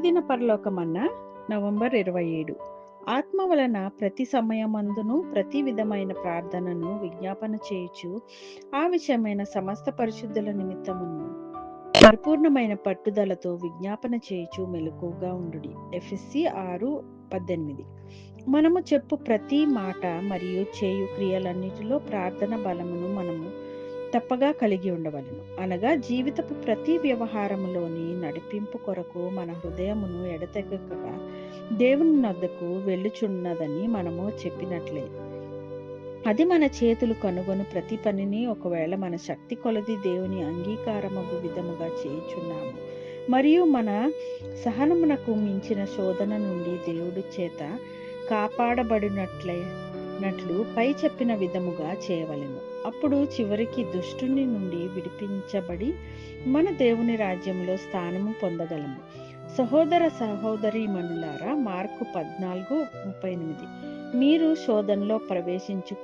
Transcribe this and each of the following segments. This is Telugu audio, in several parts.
ప్రతిదిన పరలోకమన్న నవంబర్ ఇరవై ఏడు. ఆత్మ వలన ప్రతి సమయమందును ప్రతి విధమైన ప్రార్థనను విజ్ఞాపన చేయుచు ఆ విషయమైన సమస్త పరిశుద్ధుల నిమిత్తమును పరిపూర్ణమైన పట్టుదలతో విజ్ఞాపన చేయుచు మెలకుగా ఉండు ఎఫ్ఎస్సి ఆరు పద్దెనిమిది. మనము చెప్పు ప్రతి మాట మరియు చేయు క్రియలన్నిటిలో ప్రార్థన బలమును మనము తప్పగా కలిగి ఉండవలను. అనగా జీవితపు ప్రతి వ్యవహారంలోని నడిపింపు కొరకు మన హృదయమును ఎడతెగకగా దేవుని నద్దకు వెళ్ళుచున్నదని మనము చెప్పినట్లే. అది మన చేతులు కనుగొని ప్రతి పనిని ఒకవేళ మన శక్తి కొలది దేవుని అంగీకారమగు విధముగా చేయుచున్నాము. మరియు మన సహనమునకు మించిన శోధన నుండి దేవుడి చేత కాపాడబడినట్లే చెప్పినట్లు పై చెప్పిన విధముగా చేయవలెను. అప్పుడు చివరికి దుష్టుని నుండి విడిపించబడి మన దేవుని రాజ్యంలో స్థానము పొందగలము. సహోదర సహోదరి మనులారా మార్కు పద్నాలుగు ముప్పై ఎనిమిది. మీరు శోధనలో ప్రవేశించు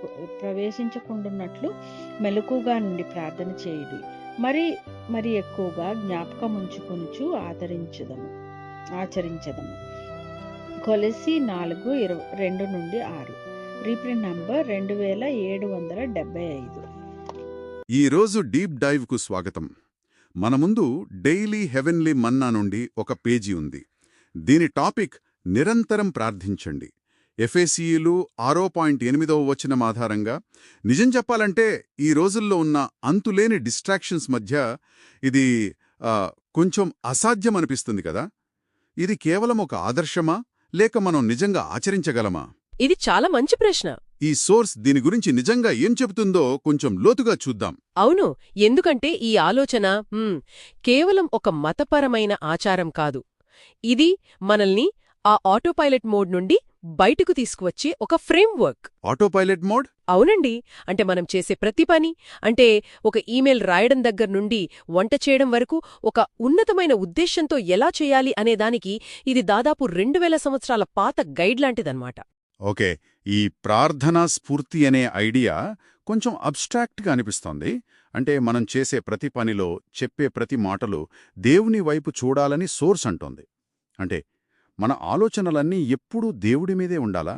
ప్రవేశించకుండున్నట్లు మెలకుగా నుండి ప్రార్థన చేయుడి. మరి మరి ఎక్కువగా జ్ఞాపకం ఉంచుకొనుచు ఆదరించదము ఆచరించదము. కొలసి నాలుగు ఇరవై రెండు నుండి ఆరు. రీప్రింట్ నంబర్ రెండు వేల ఏడు వందల డెబ్బై ఐదు. ఈరోజు డీప్ డైవ్కు స్వాగతం. మన ముందు డైలీ హెవెన్లీ మన్నా నుండి ఒక పేజీ ఉంది. దీని టాపిక్ నిరంతరం ప్రార్థించండి. ఎఫ్ఏసీఈలు ఆరో పాయింట్ ఎనిమిదవ వచనం ఆధారంగా నిజం చెప్పాలంటే ఈ రోజుల్లో ఉన్న అంతులేని డిస్ట్రాక్షన్స్ మధ్య ఇది కొంచెం అసాధ్యం అనిపిస్తుంది కదా? ఇది కేవలం ఒక ఆదర్శమా? లేక మనం నిజంగా ఆచరించగలమా? ఇది చాలా మంచి ప్రశ్న. ఈ సోర్స్ దీని గురించి నిజంగా ఏం చెబుతుందో కొంచెం లోతుగా చూద్దాం. అవును ఎందుకంటే ఈ ఆలోచన కేవలం ఒక మతపరమైన ఆచారం కాదు. ఇది మనల్ని ఆ ఆటోపైలట్ మోడ్ నుండి బయటకు తీసుకువచ్చే ఒక ఫ్రేమ్వర్క్ ఆటోపైలట్ మోడ్ అవునండి. అంటే మనం చేసే ప్రతి పని అంటే ఒక ఈమెయిల్ రాయడం దగ్గర నుండి వంట చేయడం వరకు ఒక ఉన్నతమైన ఉద్దేశ్యంతో ఎలా చేయాలి అనేదానికి ఇది దాదాపు రెండు వేల సంవత్సరాల పాత గైడ్ లాంటిదన్నమాట. ఓకే. ఈ ప్రార్థనా స్ఫూర్తి అనే ఐడియా కొంచెం అబ్స్ట్రాక్ట్గా అనిపిస్తోంది. అంటే మనం చేసే ప్రతి పనిలో చెప్పే ప్రతి మాటలు దేవుని వైపు చూడాలని సోర్స్ అంటోంది. అంటే మన ఆలోచనలన్నీ ఎప్పుడూ దేవుడి మీదే ఉండాలా?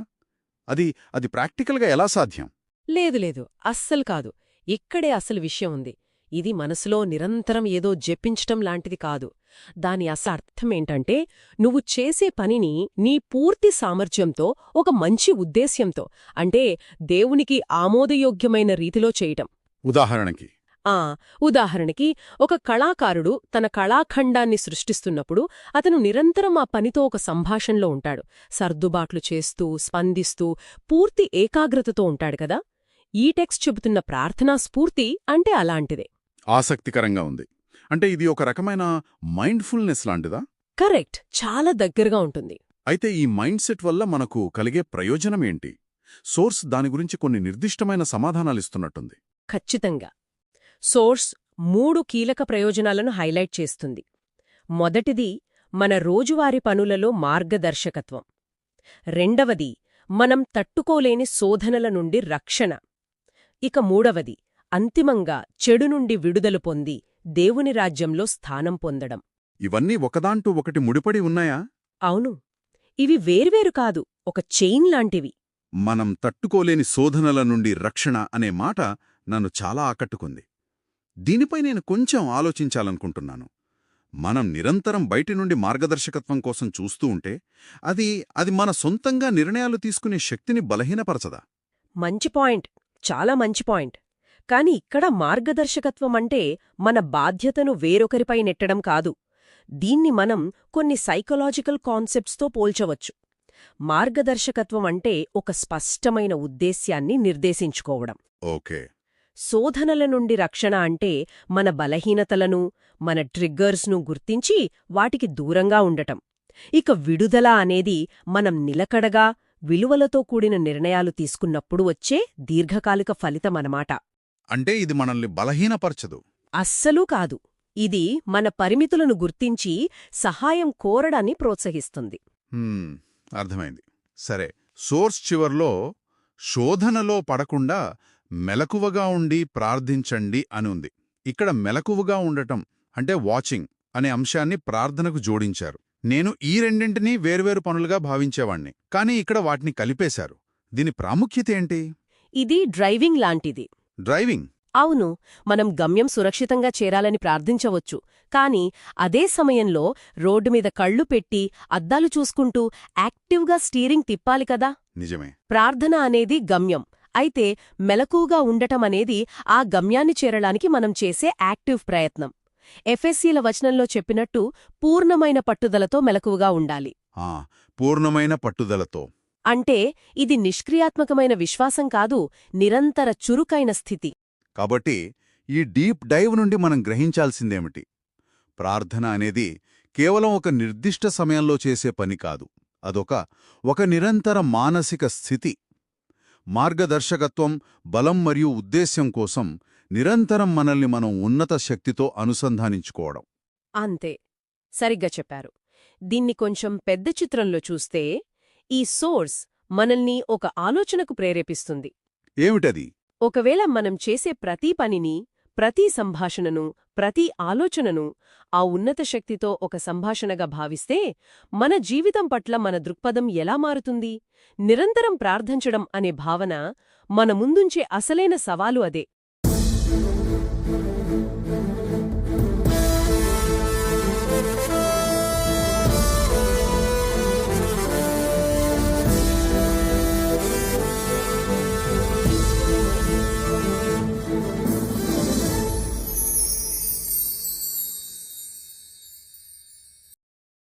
అది అది ప్రాక్టికల్గా ఎలా సాధ్యం? లేదు లేదు. అస్సలు కాదు. ఇక్కడే అసలు విషయం ఉంది. ఇది మనసులో నిరంతరం ఏదో జపించటం లాంటిది కాదు. దాని అసలు అర్థమేంటంటే నువ్వు చేసే పనిని నీ పూర్తి సామర్థ్యంతో ఒక మంచి ఉద్దేశ్యంతో అంటే దేవునికి ఆమోదయోగ్యమైన రీతిలో చేయటం. ఉదాహరణకి. ఆ ఉదాహరణకి ఒక కళాకారుడు తన కళాఖండాన్ని సృష్టిస్తున్నప్పుడు అతను నిరంతరం ఆ పనితో ఒక సంభాషణలో ఉంటాడు. సర్దుబాట్లు చేస్తూ స్పందిస్తూ పూర్తి ఏకాగ్రతతో ఉంటాడు కదా? ఈ టెక్స్ట్ చెబుతున్న ప్రార్థనా స్ఫూర్తి అంటే అలాంటిదే. ఆసక్తికరంగా ఉంది. అంటే ఇది ఒక రకమైన మైండ్ఫుల్నెస్ లాంటిదా? కరెక్ట్. చాలా దగ్గరగా ఉంటుంది. అయితే ఈ మైండ్ సెట్ వల్ల మనకు కలిగే ప్రయోజనమేంటి సోర్స్ దాని గురించి కొన్ని నిర్దిష్టమైన సమాధానాలిస్తున్నట్టుంది ఖచ్చితంగా. సోర్స్ మూడు కీలక ప్రయోజనాలను హైలైట్ చేస్తుంది. మొదటిది మన రోజువారీ పనులలో మార్గదర్శకత్వం. రెండవది మనం తట్టుకోలేని శోధనల నుండి రక్షణ. ఇక మూడవది అంతిమంగా చెడు నుండి విడుదల పొంది దేవుని రాజ్యంలో స్థానం పొందడం. ఇవన్నీ ఒకదాంటూ ఒకటి ముడిపడి ఉన్నాయా? అవును. ఇవి వేర్వేరు కాదు ఒక చైన్ లాంటివి. మనం తట్టుకోలేని శోధనల నుండి రక్షణ అనే మాట నన్ను చాలా ఆకట్టుకుంది. దీనిపై నేను కొంచెం ఆలోచించాలనుకుంటున్నాను. మనం నిరంతరం బయటి నుండి మార్గదర్శకత్వం కోసం చూస్తూ ఉంటే అది అది మన సొంతంగా నిర్ణయాలు తీసుకునే శక్తిని బలహీనపరచదా? మంచి పాయింట్. చాలా మంచి పాయింట్. కాని ఇక్కడ మార్గదర్శకత్వం అంటే మన బాధ్యతను వేరొకరిపై నెట్టడం కాదు. దీన్ని మనం కొన్ని సైకలాజికల్ కాన్సెప్ట్స్తో పోల్చవచ్చు. మార్గదర్శకత్వం అంటే ఒక స్పష్టమైన ఉద్దేశ్యాన్ని నిర్దేశించుకోవడం. ఓకే. శోధనల నుండి రక్షణ అంటే మన బలహీనతలను మన ట్రిగ్గర్స్ను గుర్తించి వాటికి దూరంగా ఉండటం. ఇక విడుదల అనేది మనం నిలకడగా విలువలతో కూడిన నిర్ణయాలు తీసుకున్నప్పుడు వచ్చే దీర్ఘకాలిక ఫలితమనమాట అంటే ఇది మనల్ని బలహీనపరచదు. అస్సలూ కాదు. ఇది మన పరిమితులను గుర్తించి సహాయం కోరడాన్ని ప్రోత్సహిస్తుంది. అర్థమైంది. సరే సోర్స్ చివర్లో శోధనలో పడకుండా మెలకువగా ఉండి ప్రార్థించండి అని ఉంది. ఇక్కడ మెలకువగా ఉండటం అంటే వాచింగ్ అనే అంశాన్ని ప్రార్థనకు జోడించారు. నేను ఈ రెండింటినీ వేర్వేరు పనులుగా భావించేవాణ్ణి కానీ ఇక్కడ వాటిని కలిపేశారు. దీని ప్రాముఖ్యత ఏంటి? ఇది డ్రైవింగ్ లాంటిది. డ్రైవింగ్. అవును మనం గమ్యం సురక్షితంగా చేరాలని ప్రార్థించవచ్చు కాని అదే సమయంలో రోడ్డు మీద కళ్ళు పెట్టి అద్దాలు చూసుకుంటూ యాక్టివ్గా స్టీరింగ్ తిప్పాలి కదా? నిజమే. ప్రార్థన అనేది గమ్యం. అయితే మెలకుగా ఉండటం అనేది ఆ గమ్యాన్ని చేరడానికి మనం చేసే యాక్టివ్ ప్రయత్నం. ఎఫ్ఎస్సీల వచనంలో చెప్పినట్టు పూర్ణమైన పట్టుదలతో మెలకువగా ఉండాలి. ఆ పూర్ణమైన పట్టుదలతో. అంటే ఇది నిష్క్రియాత్మకమైన విశ్వాసం కాదు నిరంతర చురుకైన స్థితి. కాబట్టి ఈ డీప్ డైవ్ నుండి మనం గ్రహించాల్సిందేమిటి? ప్రార్థన అనేది కేవలం ఒక నిర్దిష్ట సమయంలో చేసే పని కాదు అదొక ఒక నిరంతర మానసిక స్థితి. మార్గదర్శకత్వం బలం మరియు ఉద్దేశ్యం కోసం నిరంతరం మనల్ని మనం ఉన్నత శక్తితో అనుసంధానించుకోవడం. అంతే సరిగ్గా చెప్పారు. దీన్ని కొంచెం పెద్ద చిత్రంలో చూస్తే ఈ సోర్స్ మనల్ని ఒక ఆలోచనకు ప్రేరేపిస్తుంది. ఏమిటది? ఒకవేళ మనం చేసే ప్రతి పనిని ప్రతి సంభాషణను ప్రతి ఆలోచనను ఆ ఉన్నత శక్తితో ఒక సంభాషణగా భావిస్తే మన జీవితం పట్ల మన దృక్పథం ఎలా మారుతుంది? నిరంతరం ప్రార్థించడం అనే భావన మన ముందుంచే అసలైన సవాలు అదే.